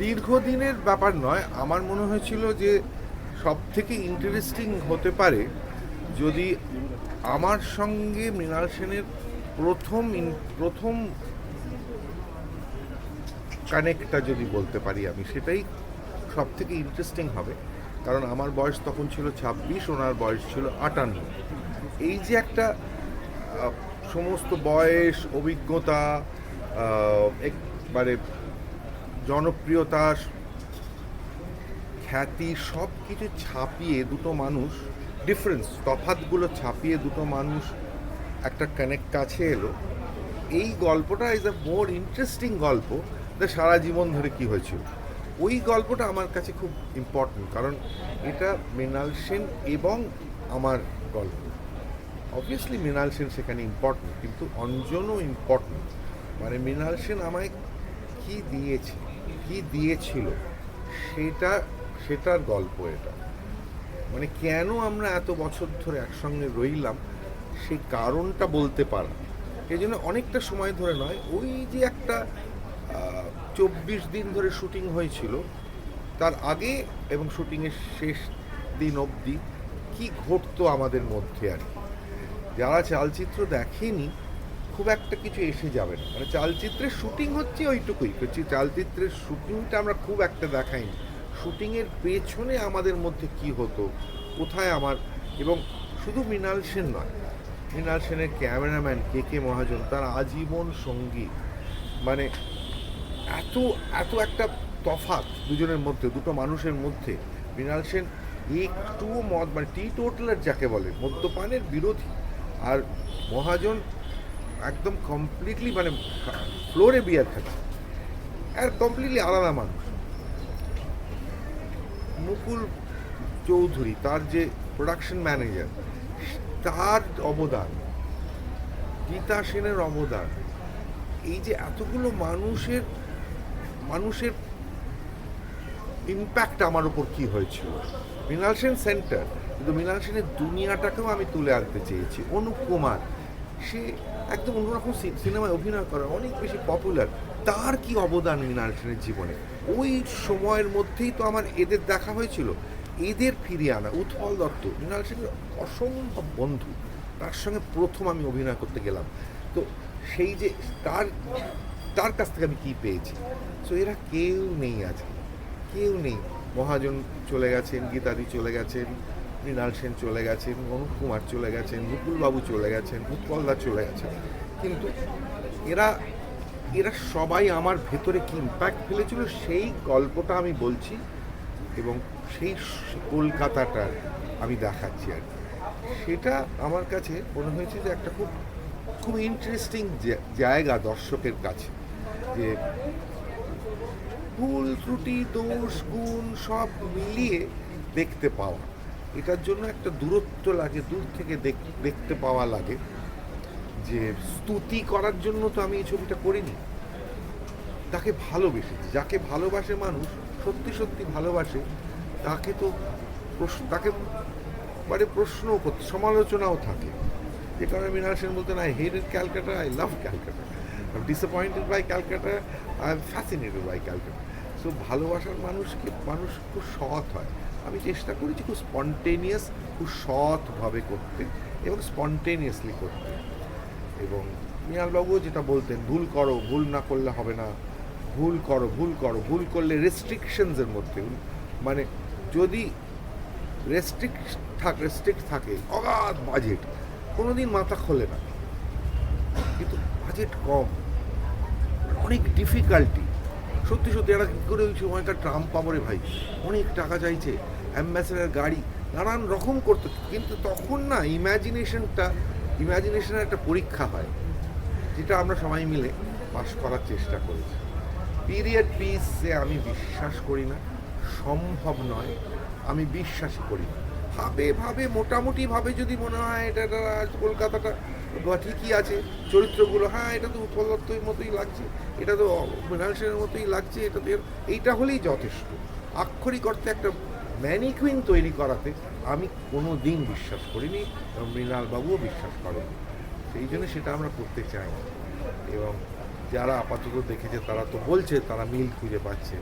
দীর্ঘদিনের ব্যাপার নয়। আমার মনে হয়েছিল যে সব থেকে ইন্টারেস্টিং হতে পারে যদি আমার সঙ্গে মৃণাল সেনের প্রথম প্রথম কানেক্টটা যদি বলতে পারি আমি, সেটাই সব থেকে ইন্টারেস্টিং হবে। কারণ আমার বয়স তখন ছিল ছাব্বিশ, ওনার বয়স ছিল আটান্ন। এই যে একটা সমস্ত বয়স, অভিজ্ঞতা একবারে জনপ্রিয়তা খ্যাতি সব কিছু ছাপিয়ে দুটো মানুষ ডিফারেন্স তফাতগুলো ছাপিয়ে দুটো মানুষ একটা কানেক্ট কাছে এলো। এই গল্পটা ইজ আ মোর ইন্টারেস্টিং গল্প যে সারা জীবন ধরে কি হয়েছিল। ওই গল্পটা আমার কাছে খুব ইম্পর্টেন্ট কারণ এটা মৃণাল সেন এবং আমার গল্প। অবভিয়াসলি মৃণাল সেন সেখানে ইম্পর্টেন্ট কিন্তু অঞ্জনও ইম্পর্টেন্ট মানে মৃণাল সেন আমায় কী দিয়েছে? কি দিয়েছিল? সেটা, সেটার গল্প এটা। মানে কেন আমরা এত বছর ধরে একসঙ্গে রইলাম সেই কারণটা বলতে পারা। এই জন্য অনেকটা সময় ধরে নয়, ওই যে একটা চব্বিশ দিন ধরে শুটিং হয়েছিল, তার আগে এবং শুটিংয়ের শেষ দিন অবধি কি ঘটতো আমাদের মধ্যে আর কি? যারা চালচিত্র দেখেনি খুব একটা কিছু এসে যাবে না। মানে চালচিত্রের শুটিং হচ্ছে ওইটুকুই। চালচিত্রের শুটিংটা আমরা খুব একটা দেখাইনি। শুটিংয়ের পেছনে আমাদের মধ্যে কি হতো, কোথায় আমার, এবং শুধু মৃণাল সেন নয়, মৃণাল সেনের ক্যামেরাম্যান কে কে মহাজন, তার আজীবন সঙ্গী। মানে এত এত একটা তফাৎ দুজনের মধ্যে, দুটো মানুষের মধ্যে। মৃণাল সেন একটুও মদ মানে টি টোটলার যাকে বলে, মদ্যপানের বিরোধী। আর মহাজন একদম কমপ্লিটলি মানে ফ্লোরে বিয়ার খাচ্ছে আর কমপ্লিটলি আলাদা মানুষ। মুকুল চৌধুরী, তার যে প্রোডাকশন ম্যানেজার তার অবদান, গীতা সেনের অবদান, এই যে এতগুলো মানুষের মানুষের ইম্প্যাক্ট আমার উপর কি হয়েছিল? মৃণাল সেন সেন্টার কিন্তু মৃণাল সেনের দুনিয়াটাকেও আমি তুলে আনতে চেয়েছি। অনুপ কুমার সে একদম অন্যরকম সিনেমায় অভিনয় করে অনেক বেশি পপুলার তার কি অবদান মৃণাল সেনের জীবনে? ওই সময়ের মধ্যেই তো আমার এদের দেখা হয়েছিল। এদের ফিরিয়ে আনা উৎপল দত্ত মৃণাল সেনের অসম্ভব বন্ধু। তার সঙ্গে প্রথম আমি অভিনয় করতে গেলাম। তো সেই যে তার তার কাছ থেকে আমি কী পেয়েছি? সো এরা কেউ নেই আজকে। কেউ নেই। মহাজন চলে গেছেন, গীতাদি চলে গেছেন। মৃণাল সেন চলে গেছেন, অনুপ কুমার চলে গেছেন, মুকুলবাবু চলে গেছেন উৎপলদা চলে গেছেন কিন্তু এরা এরা সবাই আমার ভেতরে কি ইম্প্যাক্ট ফেলেছিল সেই গল্পটা আমি বলছি এবং সেই কলকাতাটার আমি দেখাচ্ছি আর। সেটা আমার কাছে মনে হয়েছে যে একটা খুব খুব ইন্টারেস্টিং জায়গা দর্শকের কাছে যে ভুল, ত্রুটি, দোষ, গুণ সব মিলিয়ে দেখতে পাওয়া এটার জন্য একটা দূরত্ব লাগে, দূর থেকে দেখ- দেখতে পাওয়া লাগে যে স্তুতি করার জন্য তো আমি এই ছবিটা করিনি। তাকে ভালোবেসেছি, যাকে ভালোবাসে মানুষ, সত্যি সত্যি ভালোবাসে, তাকে তো প্রশ্ন তাকে মানে প্রশ্নও করতে সমালোচনাও থাকে। যে কারণে মৃণাল সেন বলতেন I hated Calcutta I love Calcutta I disappointed by Calcutta I am fascinated by Calcutta so ভালোবাসার মানুষকে, মানুষ খুব সৎ হয়। আমি চেষ্টা করেছি খুব স্পন্টেনিয়াস, খুব সৎভাবে করতে এবং স্পন্টেনিয়াসলি করতে। এবং মৃণালবাবুও যেটা বলতেন, ভুল করো, ভুল না করলে হবে না। ভুল করো ভুল করো, ভুল করলে রেস্ট্রিকশনসের মধ্যে। মানে যদি রেস্ট্রিক্ট থাক রেস্ট্রিক্ট থাকে, অগাধ বাজেট কোনো দিন মাথা খোলে না। কিন্তু বাজেট কম, অনেক ডিফিকাল্টি সত্যি সত্যি, এরা কী করে ওই সময়কার ট্রাম্প পাবো রে ভাই? অনেক টাকা চাইছে, অ্যাম্বাসেডার গাড়ি, নানান রকম করতে। কিন্তু তখন না ইম্যাজিনেশনটা ইম্যাজিনেশনের একটা পরীক্ষা হয়, যেটা আমরা সবাই মিলে পাশ করার চেষ্টা করেছি। পিরিয়ড পিসে আমি বিশ্বাস করি না, সম্ভব নয়, আমি বিশ্বাসই করি না। ভাবে ভাবে মোটামুটি ভাবে যদি মনে হয় এটা কলকাতাটা ঠিকই আছে, চরিত্রগুলো হ্যাঁ এটা তো উৎপল দত্তের মতোই লাগছে, এটা তো মৃণাল সেনের মতোই লাগছে, এটা তো এইটা হলেই যথেষ্ট। আক্ষরিক অর্থে একটা ম্যানিকুইন তৈরি করাতে আমি কোনো দিন বিশ্বাস করিনি মৃণালবাবুও বিশ্বাস করেনি সেই জন্য সেটা আমরা করতে চাই এবং যারা আপাতত দেখেছে, তারা তো বলছে, তারা মিল খুঁজে পাচ্ছে।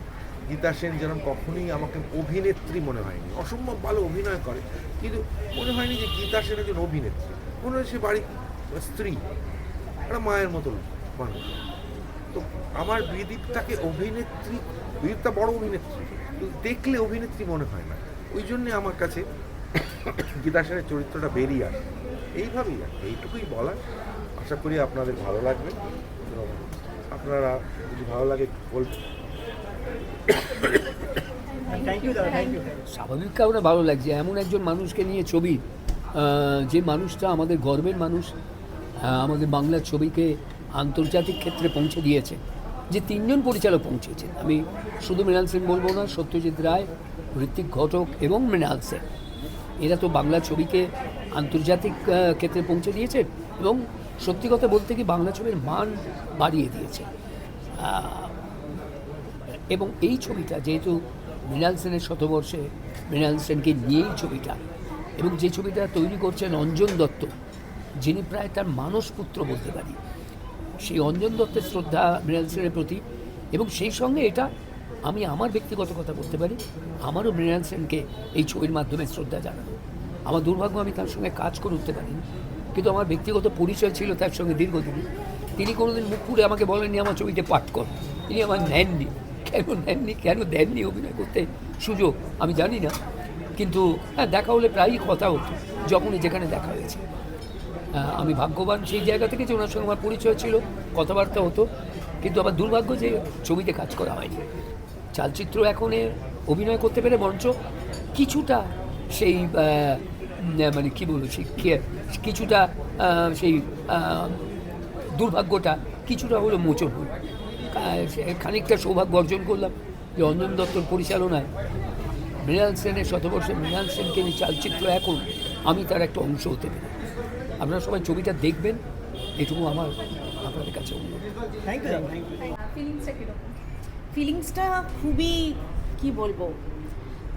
গীতা সেন যেন কখনোই আমাকে অভিনেত্রী মনে হয়নি। অসম্ভব ভালো অভিনয় করে, কিন্তু মনে হয়নি যে গীতা সেন একজন অভিনেত্রী। মনে হয় সে বাড়ির স্ত্রী। একটা মায়ের মতো মানুষ। তো আমার বিদীপটাকে অভিনেত্রী বিদীপটা বড় অভিনেত্রী দেখলে অভিনেত্রী মনে হয় না। ওই জন্যে আমার কাছে গীতা সেনের চরিত্রটা বেরিয়ে আসে। এইভাবেই আর এইটুকুই বলা আশা করি আপনাদের ভালো লাগবে। আপনারা যদি ভালো লাগে বলবেন। থ্যাংক ইউ দাদা থ্যাংক ইউ স্বাভাবিক কারণে ভালো লাগছে। এমন একজন মানুষকে নিয়ে ছবি যে মানুষটা আমাদের গর্বের মানুষ আমাদের বাংলার ছবিকে আন্তর্জাতিক ক্ষেত্রে পৌঁছে দিয়েছে। যে তিনজন পরিচালক পৌঁছেছেন। আমি শুধু মৃণাল সেন বলব না, সত্যজিৎ রায় ঋত্বিক ঘটক এবং মৃণাল সেন। এরা তো বাংলা ছবিকে আন্তর্জাতিক ক্ষেত্রে পৌঁছে দিয়েছে এবং সত্যি কথা বলতে কি বাংলা ছবির মান বাড়িয়ে দিয়েছে। এবং এই ছবিটা যেহেতু মৃণাল সেনের শতবর্ষে, মৃণাল সেনকে নিয়েই ছবিটা এবং যে ছবিটা তৈরি করছেন অঞ্জন দত্ত যিনি প্রায় তার মানস পুত্র বলতে পারি। সেই অঞ্জন দত্তের শ্রদ্ধা মৃণাল সেনের প্রতি এবং সেই সঙ্গে এটা আমি আমার ব্যক্তিগত কথা বলতে পারি, আমারও মৃণাল সেনকে এই ছবির মাধ্যমে শ্রদ্ধা জানানো। আমার দুর্ভাগ্য, আমি তার সঙ্গে কাজ করে উঠতে পারিনি। কিন্তু আমার ব্যক্তিগত পরিচয় ছিল তার সঙ্গে দীর্ঘদিনই তিনি কোনোদিন মুখ পুড়ে আমাকে বলেননি, আমার ছবিতে পাঠ কর। তিনি আমার নেননি। কেন নেননি? কেন দেননি অভিনয় করতে? সুযোগ, আমি জানি না। কিন্তু হ্যাঁ দেখা হলে প্রায়ই কথা হতো, যখনই যেখানে দেখা হয়েছে। আমি ভাগ্যবান সেই জায়গা থেকে যে ওনার সঙ্গে আমার পরিচয় ছিল, কথাবার্তা হতো। কিন্তু আমার দুর্ভাগ্য যে ছবিতে কাজ করা হয়নি। চালচিত্র এখন অভিনয় করতে পেরে মঞ্চ কিছুটা সেই মানে কী বলব, সেই কিছুটা সেই দুর্ভাগ্যটা কিছুটা হলো মোচন হল। খানিকটা সৌভাগ্য অর্জন করলাম যে অঞ্জন দত্তর পরিচালনায় মৃণাল সেনের শতবর্ষে মৃণাল সেনকে চালচিত্র এখন আমি তার একটা অংশ হতে পারি আপনারা সবাই ছবিটা দেখবেন এটুকু আমার আপনাদের কাছে থ্যাংক ইউ ফিলিংসটা কীরকম? ফিলিংসটা খুবই কি বলব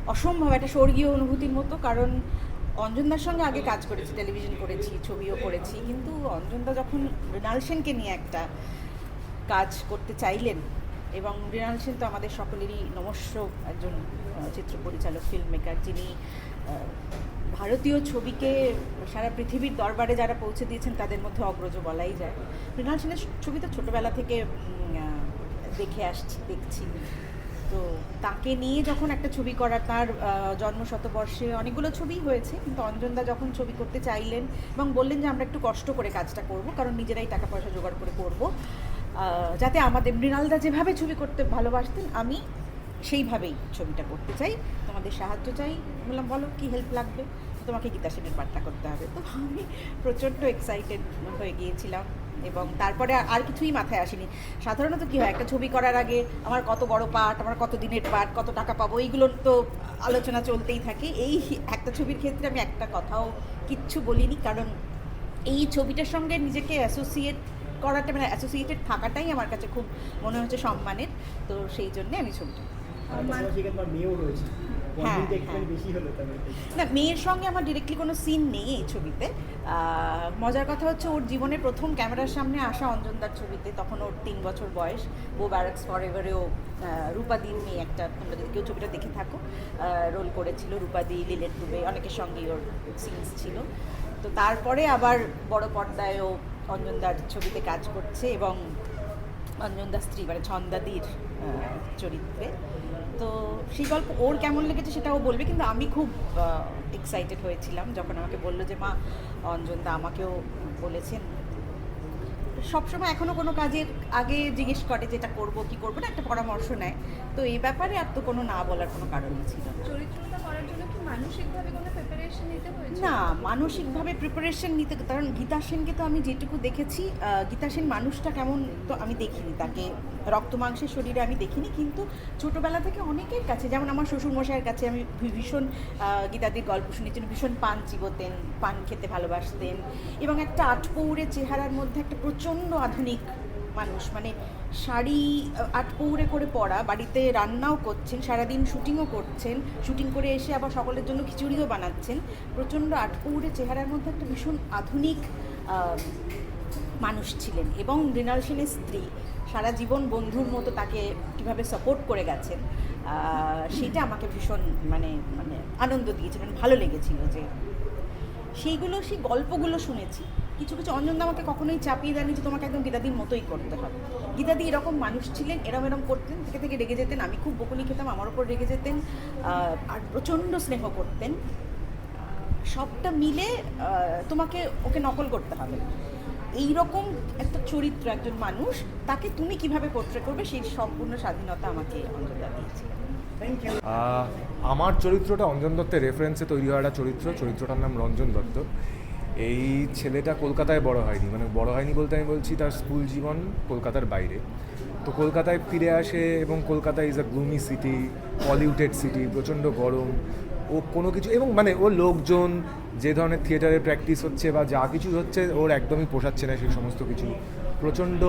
অসম্ভব একটা স্বর্গীয় অনুভূতির মতো কারণ অঞ্জনদার সঙ্গে আগে কাজ করেছি টেলিভিশন করেছি ছবিও করেছি কিন্তু অঞ্জনদা যখন মৃণাল সেনকে নিয়ে একটা কাজ করতে চাইলেন এবং মৃণাল সেন তো আমাদের সকলেরই নমস্য একজন চিত্র পরিচালক ফিল্ম মেকার যিনি ভারতীয় ছবিকে সারা পৃথিবীর দরবারে যারা পৌঁছে দিয়েছেন, তাদের মধ্যে অগ্রজ বলাই যায়। মৃণাল সেনের ছবি তো ছোটোবেলা থেকে দেখে আসছি, দেখছি। তো তাকে নিয়ে যখন একটা ছবি করা, তার জন্ম শতবর্ষে অনেকগুলো ছবি হয়েছে, কিন্তু অঞ্জনদা যখন ছবি করতে চাইলেন এবং বললেন যে, আমরা একটু কষ্ট করে কাজটা করব, কারণ নিজেরাই টাকা পয়সা জোগাড় করে করব যাতে আমাদের মৃণালদা যেভাবে ছবি করতে ভালোবাসতেন, আমি সেইভাবেই ছবিটা করতে চাই। তোমাদের সাহায্য চাই। বললাম, বলো, কি হেল্প লাগবে? তোমাকে গীতা সেনের পাঠটা করতে হবে। তো আমি প্রচণ্ড এক্সাইটেড হয়ে গিয়েছিলাম এবং তারপরে আর কিছুই মাথায় আসেনি। সাধারণত কী হয়, একটা ছবি করার আগে আমার কত বড় পার্ট আমার কত দিনের পার্ট কত টাকা পাবো এইগুলোর তো আলোচনা চলতেই থাকে। এই একটা ছবির ক্ষেত্রে আমি একটা কথাও কিচ্ছু বলিনি, কারণ এই ছবিটার সঙ্গে নিজেকে অ্যাসোসিয়েট করাটা মানে অ্যাসোসিয়েটেড থাকাটাই আমার কাছে খুব মনে হচ্ছে সম্মানের। তো সেই জন্যে আমি ছবিটা মেয়েও রয়েছে। হ্যাঁ, হ্যাঁ। তাহলে না মেয়ের সঙ্গে আমার ডিরেক্টলি কোনো সিন নেই এই ছবিতে। মজার কথা হচ্ছে ওর জীবনে প্রথম ক্যামেরার সামনে আসা অঞ্জনদার ছবিতে তখন ওর তিন বছর বয়স। ও ব্যারাক্স ফর এভারেও রূপাদির মেয়ে একটা তোমরা যদি কেউ ছবিটা দেখে থাকো রোল করেছিল রূপাদি লিলেট দুবে অনেকের সঙ্গেই ওর সিনস ছিল। তো তারপরে আবার বড় পর্দায় ও অঞ্জনদার ছবিতে কাজ করছে এবং অঞ্জনদা স্ত্রী মানে ছন্দাদির চরিত্রে। তো সেই গল্প ওর কেমন লেগেছে সেটা ও বলবে, কিন্তু আমি খুব এক্সাইটেড হয়েছিলাম যখন আমাকে বলল যে, মা, অঞ্জনদা আমাকেও বলেছেন। সবসময় এখনও কোনো কাজের আগে জিজ্ঞেস করে যে, এটা করব, কি করব? না, একটা পরামর্শ নেয়। তো এই ব্যাপারে আর তো কোনো না বলার কোনো কারণই ছিল না চরিত্রটা করার জন্য কি মানসিকভাবে কোনো প্রিপারেশন নিতে হয়েছে? না, মানসিকভাবে প্রিপারেশন নিতে, কারণ গীতা সেনকে তো আমি যেটুকু দেখেছি গীতা সেন মানুষটা কেমন তো আমি দেখিনি। তাকে রক্ত মাংসের শরীরে আমি দেখিনি, কিন্তু ছোটোবেলা থেকে অনেকের কাছে, যেমন আমার শ্বশুরমশাইয়ের কাছে আমি ভীষণ গীতাদির গল্প শুনেছি ভীষণ পান চিবোতেন, পান খেতে ভালোবাসতেন এবং একটা আটপৌরে চেহারার মধ্যে একটা প্রচণ্ড আধুনিক মানুষ মানে শাড়ি আটপৌরে করে পরা, বাড়িতে রান্নাও করছেন, সারাদিন শুটিংও করছেন, শুটিং করে এসে আবার সকলের জন্য খিচুড়িও বানাচ্ছেন। প্রচণ্ড আটপৌরে চেহারার মধ্যে একটা ভীষণ আধুনিক মানুষ ছিলেন এবং মৃণাল সেনের স্ত্রী সারা জীবন বন্ধুর মতো তাকে কীভাবে সাপোর্ট করে গেছেন সেটা আমাকে ভীষণ মানে মানে আনন্দ দিয়েছে মানে ভালো লেগেছিল যে সেইগুলো সেই গল্পগুলো শুনেছি। কিছু কিছু অঞ্জনদা আমাকে কখনোই চাপিয়ে দেয়নি যে তোমাকে একদম গীতাদির মতোই করতে হবে। গীতাদি এরকম মানুষ ছিলেন এরম এরম করতেন থেকে থেকে রেগে যেতেন আমি খুব বকুনি খেতাম আমার ওপর রেগে যেতেন আর প্রচণ্ড স্নেহ করতেন। সবটা মিলে তোমাকে ওকে নকল করতে হবে। এই রকম একটা চরিত্র একজন মানুষ তাকে তুমি কীভাবে পোট্রে করবে সেই সম্পূর্ণ স্বাধীনতা আমাকে অঞ্জনদা দিয়েছে। থ্যাংক ইউ আমার চরিত্রটা অঞ্জন দত্তের রেফারেন্সে তৈরি হওয়া একটা চরিত্র চরিত্রটার নাম রঞ্জন দত্ত। এই ছেলেটা কলকাতায় বড় হয়নি মানে বড় হয়নি বলতে আমি বলছি তার স্কুল জীবন কলকাতার বাইরে। তো কলকাতায় ফিরে আসে এবং Kolkata is a gloomy city polluted city প্রচণ্ড গরম, ও কোনো কিছু, এবং মানে ও লোকজন, যে ধরনের থিয়েটারে প্র্যাকটিস হচ্ছে বা যা কিছু হচ্ছে, ওর একদমই পোষাচ্ছে না সেই সমস্ত কিছু। প্রচণ্ড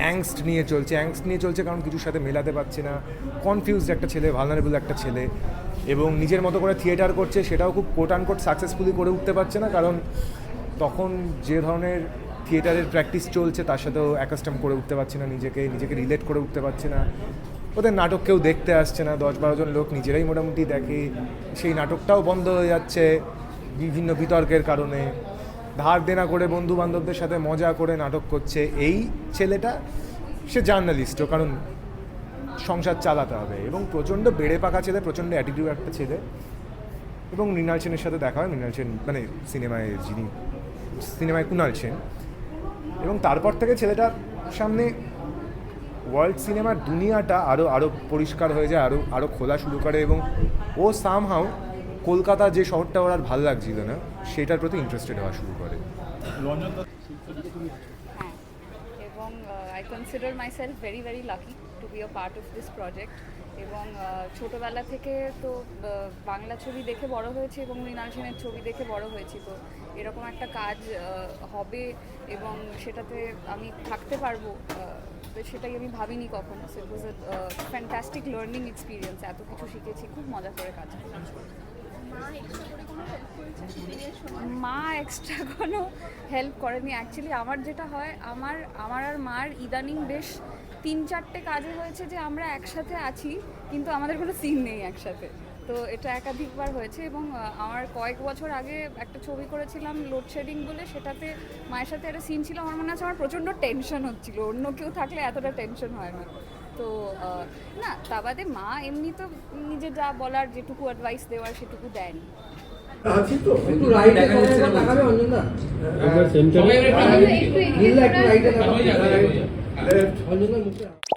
অ্যাংস্ট নিয়ে চলছে অ্যাংস্ট নিয়ে চলছে কারণ কিছুর সাথে মেলাতে পারছে না। কনফিউজড একটা ছেলে ভালনারেবল একটা ছেলে। এবং নিজের মতো করে থিয়েটার করছে, সেটাও খুব কোট কোট সাকসেসফুলি করে উঠতে পারছে না, কারণ তখন যে ধরনের থিয়েটারের প্র্যাকটিস চলছে, তার সাথেও অ্যাকাস্টাম করে উঠতে পারছে না নিজেকে নিজেকে রিলেট করে উঠতে পারছে না। ওদের নাটক কেউ দেখতে আসছে না, দশ বারো জন লোক নিজেরাই মোটামুটি দেখে, সেই নাটকটাও বন্ধ হয়ে যাচ্ছে বিভিন্ন বিতর্কের কারণে। ধার দেনা করে বন্ধু বান্ধবদের সাথে মজা করে নাটক করছে, এই ছেলেটা, সে জার্নালিস্টও কারণ সংসার চালাতে হবে এবং প্রচণ্ড বেড়ে পাকা ছেলে প্রচণ্ড অ্যাটিটিউড একটা ছেলে। এবং মৃণাল সেনের সাথে দেখা হয় মৃণাল সেন মানে সিনেমায় যিনি সিনেমায় কুণাল সেন। এবং তারপর থেকে ছেলেটার সামনে ওয়ার্ল্ড সিনেমার দুনিয়াটা আরও আরও পরিষ্কার হয়ে যায় আরও আরও খোলা শুরু করে এবং ও সামহাও কলকাতা যে শহরটা ওর আর ভালো লাগছিল না সেটার প্রতি ইন্টারেস্টেড হওয়া শুরু করে। হ্যাঁ এবং I consider myself very very lucky to be a part of this project এবং ছোটবেলা থেকে তো বাংলা ছবি দেখে বড় হয়েছি এবং মৃণাল সেনের ছবি দেখে বড় হয়েছি। তো এরকম একটা কাজ হবে এবং সেটাতে আমি থাকতে পারব তো সেটাই আমি ভাবিনি কখনো। So it was a fantastic learning experience এত কিছু শিখেছি খুব মজা করে কাজ মা এক্সট্রা কোনো হেল্প করেনি। অ্যাকচুয়ালি আমার যেটা হয় আমার আমার আর মার ইদানিং বেশ তিন চারটে কাজে হয়েছে যে আমরা একসাথে আছি কিন্তু আমাদের কোনো সিন নেই একসাথে। তো এটা একাধিকবার হয়েছে এবং আমার কয়েক বছর আগে একটা ছবি করেছিলাম লোডশেডিং বলে সেটাতে মায়ের সাথে একটা সিন ছিল আমার মনে আছে আমার প্রচণ্ড টেনশন হচ্ছিল অন্য কেউ থাকলে এতটা টেনশন হয় না। তো না তা বাদে মা এমনি তো নিজে যা বলার যেটুকু অ্যাডভাইস দেওয়ার সেটুকু দেন। একটু রাইটে করে তাকাবে অঞ্জনদা একটু এগিয়ে